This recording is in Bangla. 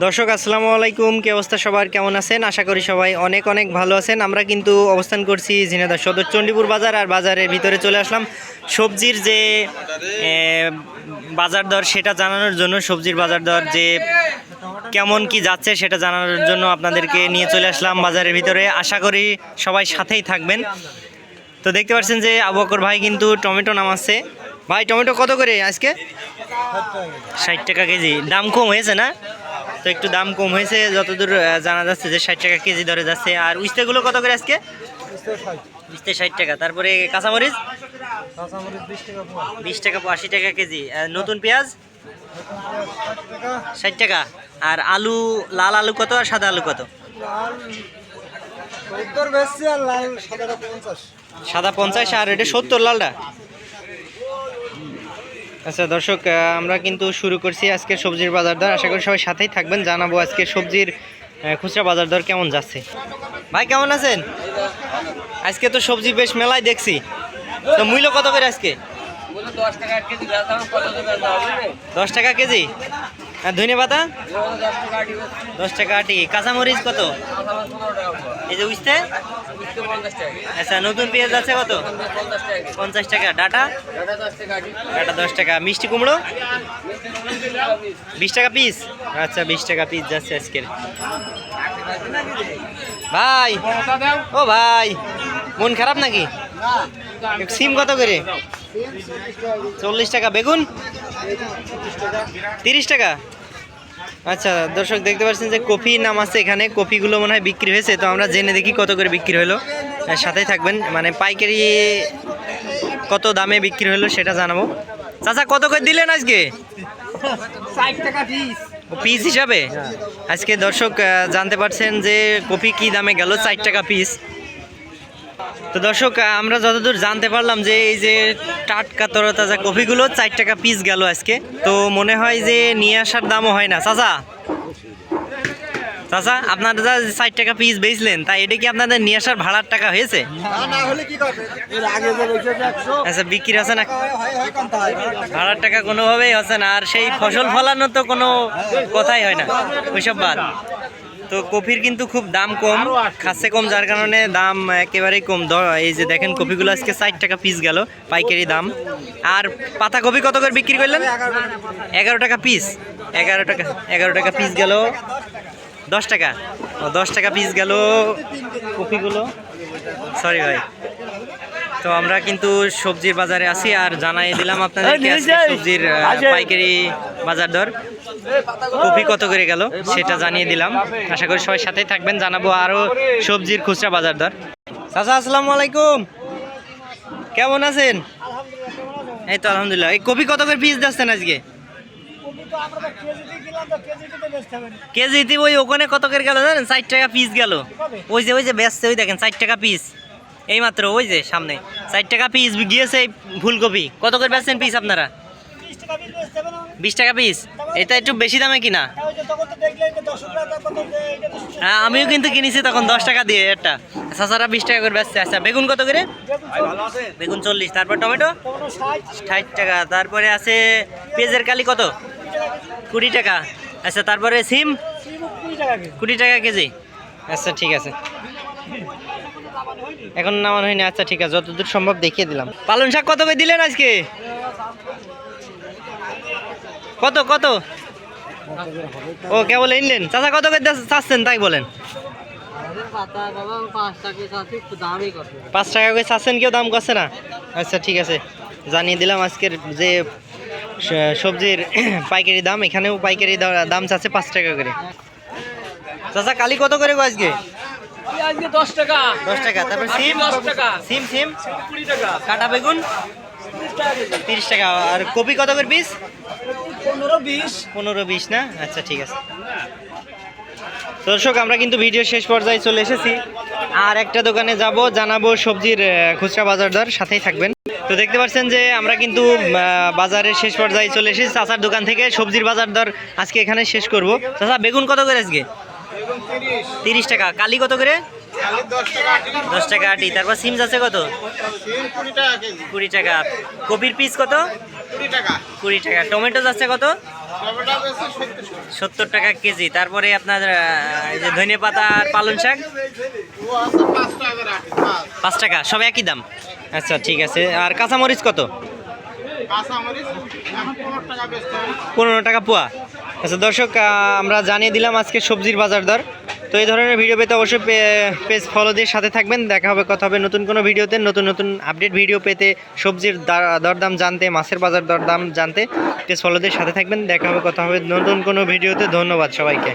দর্শক, আসসালামু আলাইকুম। কি অবস্থা সবার? কেমন আছেন? আশা করি সবাই অনেক অনেক ভালো আছেন। আমরা কিন্তু অবস্থান করছি ঝিনাদা সদর চণ্ডীপুর বাজার আর বাজারের ভিতরে চলে আসলাম। সবজির যে বাজার দর সেটা জানানোর জন্য, সবজির বাজার দর যে কেমন কি যাচ্ছে সেটা জানানোর জন্য আপনাদেরকে নিয়ে চলে আসলাম বাজারের ভিতরে। আশা করি সবাই সাথেই থাকবেন। তো দেখতে পাচ্ছেন যে আবু বকর ভাই কিন্তু টমেটো নামাচ্ছে। ভাই, টমেটো কত করে আজকে? ষাট টাকা কেজি। দাম কম হয়েছে না? তো একটু দাম কম হয়েছে যতদূর জানা যাচ্ছে যে ষাট টাকা কেজি ধরে যাচ্ছে। আর উস্তেগুলো কত করে আজকে? উস্তে ষাট। টাকা। তারপরে কাঁচামরিচ? বিশ টাকা আশি টাকা কেজি। নতুন পেঁয়াজ? ষাট টাকা। আর আলু লাল আলু কত আর সাদা আলু কত? সাদা পঞ্চাশ আর এটা সত্তর লালটা? আচ্ছা দর্শক আমরা কিন্তু শুরু করছি আজকে সবজির বাজার দর। আশা করি সবাই সাথেই থাকবেন। জানাব আজকে সবজির খুচরা বাজার দর কেমন যাচ্ছে। ভাই, কেমন আছেন? আজকে তো সবজি বেশ মেলায় দেখছি। তো মূল্য কত করে আজকে? দশ টাকা কেজি। আর ধনে পাতা? দশ টাকা আটি। কাঁচামরিচ কত। এই যে টাকা আচ্ছা নতুন পেঁয়াজ আছে কত? পঞ্চাশ টাকা ডাটা? ডাটা দশ টাকা। মিষ্টি কুমড়ো। বিশ টাকা পিস? আচ্ছা বিশ টাকা পিস যাচ্ছে আজকের। ভাই। ও ভাই মন খারাপ নাকি? সিম কত করে? চল্লিশ টাকা। বেগুন? তিরিশ টাকা। আচ্ছা দর্শক দেখতে পাচ্ছেন যে কফি নাম আছে এখানে। কফিগুলো মনে হয় বিক্রি হয়েছে তো আমরা জেনে দেখি কত করে বিক্রি হলো। সাথেই থাকবেন মানে পাইকারি কত দামে বিক্রি হলো সেটা জানাব। চাচা কত করে দিলেন আজকে? টাকা পিস। পিস হিসাবে? আজকে দর্শক জানতে পারছেন যে কপি কি দামে গেল চার টাকা পিস। তো দর্শক আমরা যতদূর জানতে পারলাম যে এই যে টাটকা, তরতাজা কফিগুলো চার টাকা পিস গেল আজকে। তো মনে হয় যে নিয়ে আসার দামও হয় না। চাচা? চাচা, আপনারা যা ষাট টাকা পিস বেচলেন তাই এটা কি আপনাদের নিয়ে আসার ভাড়ার টাকা হয়েছে? আচ্ছা বিক্রি আছে না? ভাড়ার টাকা কোনোভাবেই হচ্ছে না, আর সেই ফসল ফলানোর তো কোনো কথাই হয় না। ওইসব বাদ। তো কপির কিন্তু খুব দাম কম খাসে কম যার কারণে দাম একেবারেই কম। এই যে দেখেন কপিগুলো আজকে ষাট টাকা পিস গেল পাইকারি দাম। আর পাতা কপি কত করে বিক্রি করলেন? এগারো টাকা পিস এগারো টাকা এগারো টাকা পিস গেল। দশ টাকা। দশ টাকা পিস গেল কপিগুলো সরি ভাই। তো আমরা কিন্তু সবজির বাজারে আছি আর জানাই দিলাম আপনাদেরকে আজকে সবজির পাইকারি বাজার দর। কপি কত করে গেল সেটা জানিয়ে দিলাম। আশা করি সবাই সাথেই থাকবেন। জানাব আরও সবজির খুচরা বাজার দর। চাচা আসসালামু আলাইকুম। কেমন আছেন? এই তো আলহামদুলিল্লাহ। এই কপি কত করে পিস দিচ্ছেন আজকে? কেজিতে ওই ওখানে কত করে গেল জানেন? ষাট টাকা পিস গেল। ওই যে ওই যে ব্যস্ত ওই দেখেন ষাট টাকা পিস এই মাত্র ওই যে সামনে। ষাট টাকা পিস গিয়েছে এই ফুলকপি। কত করে বেচছেন পিস আপনারা? বিশ টাকা পিস এটা একটু বেশি দামে কিনা? হ্যাঁ আমিও কিন্তু কিনেছি তখন দশ টাকা দিয়ে একটা। সাসারা বিশ টাকা করে বেচছে। আচ্ছা বেগুন কত করে? বেগুন চল্লিশ। তারপর টমেটো? ষাট টাকা। তারপরে আছে পেঁয়াজের কালি কত? কুড়ি টাকা। আচ্ছা তারপরে সিম? কুড়ি টাকা কেজি। আচ্ছা ঠিক আছে। এখন নামানো হয়নি। আচ্ছা ঠিক আছে, যতদূর সম্ভব দেখিয়ে দিলাম। পালন শাক কত করে দিলেন আজকে? কত কত? ও, কেবল এনলেন? চাচা কত করে চাচ্ছেন, তাই বলেন। পাঁচ টাকা করে চাচ্ছেন, কেউ দাম করছে না? আচ্ছা ঠিক আছে। জানিয়ে দিলাম আজকের যে সবজির পাইকারি দাম, এখানেও পাইকারি দাম চাচ্ছে পাঁচ টাকা করে। চাচা, কালি কত করে গো আজকে আজকে দশ টাকা। দশ টাকা তারপর সিম? দশ টাকা। সিম সিম? কুড়ি টাকা। কাটা বেগুন? তিরিশ টাকা আর কপি কত করে পিস? পনেরো বিশ। পনেরো বিশ না? আচ্ছা ঠিক আছে। দর্শক আমরা কিন্তু ভিডিও শেষ পর্যায়ে চলে এসেছি। আর একটা দোকানে যাব জানাব সবজির খুচরা বাজার দর সাথেই থাকবেন। তো দেখতে পাচ্ছেন যে আমরা কিন্তু বাজারের শেষ পর্যায়ে চলে এসেছি। চাচার দোকান থেকে সবজির বাজার দর আজকে এখানে শেষ করব। চাচা বেগুন কত করে আজকে? তিরিশ টাকা। কালি কত করে? দশ টাকা আটি। তারপর সিমস আছে কত? কুড়ি টাকা। কপির পিস কত? কুড়ি টাকা। টমেটো যাচ্ছে কত? সত্তর টাকা কেজি। তারপরে আপনার এই যে ধনে পাতা আর পালং শাক? পাঁচ টাকা। সব একই দাম? আচ্ছা ঠিক আছে। আর কাঁচামরিচ কত? পনেরো টাকা পোয়া। আচ্ছা দর্শক আমরা জানিয়ে দিলাম আজকে সবজির বাজার দর। তো এই ধরনের ভিডিও পেতে অবশ্যই পেজ ফলো দিয়ে সাথে থাকবেন। দেখা হবে, কথা হবে নতুন কোনো ভিডিওতে নতুন নতুন আপডেট ভিডিও পেতে, সবজির দরদাম জানতে, মাছের বাজার দরদাম জানতে পেজ ফলো দিয়ে সাথে থাকবেন। দেখা হবে, কথা হবে নতুন কোনো ভিডিওতে ধন্যবাদ সবাইকে।